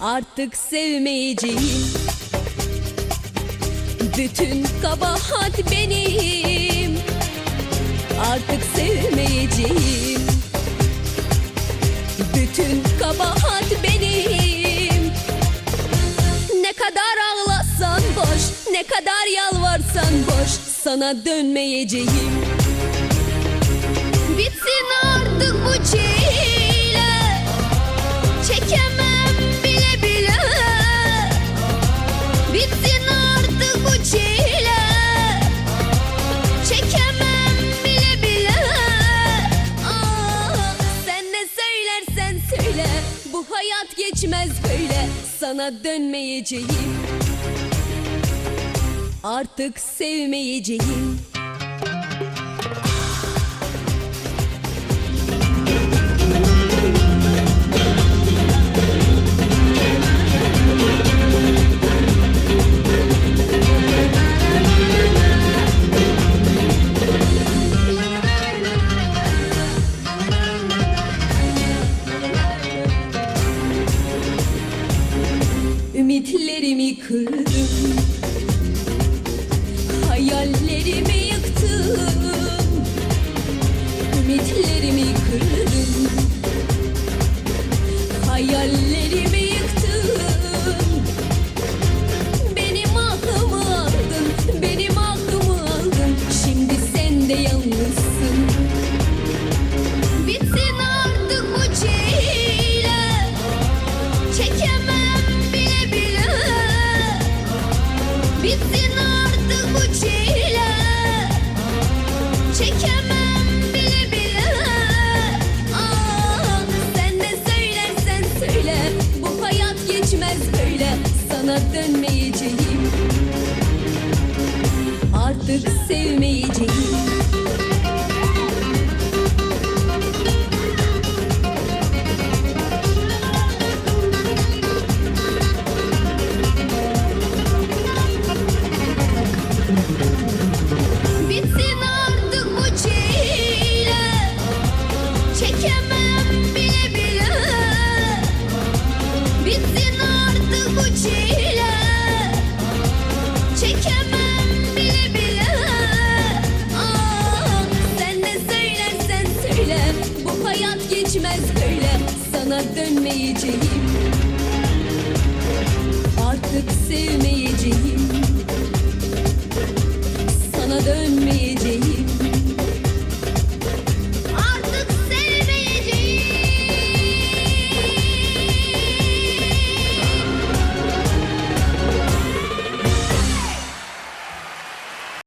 Artık sevmeyeceğim Bütün kabahat benim. Artık sevmeyeceğim. Bütün kabahat benim. Ne kadar ağlasan boş Ne kadar yalvarsan boş Sana dönmeyeceğim geçmez böyle Sana dönmeyeceğim. Artık sevmeyeceğim kırdım. Hayallerimi yıktım. Ümitlerimi kırdım. Hayallerimi yıktım. Benim aklımı aldın Benim aklımı aldın. Şimdi sen de yalnızsın. Bitsin artık bu çile. Çekemem Sana dönmeyeceğim. Artık sevmeyeceğim Çekemem bile bile. Ah, Sen ne söylersen söyle Bu hayat geçmez böyle. Sana dönmeyeceğim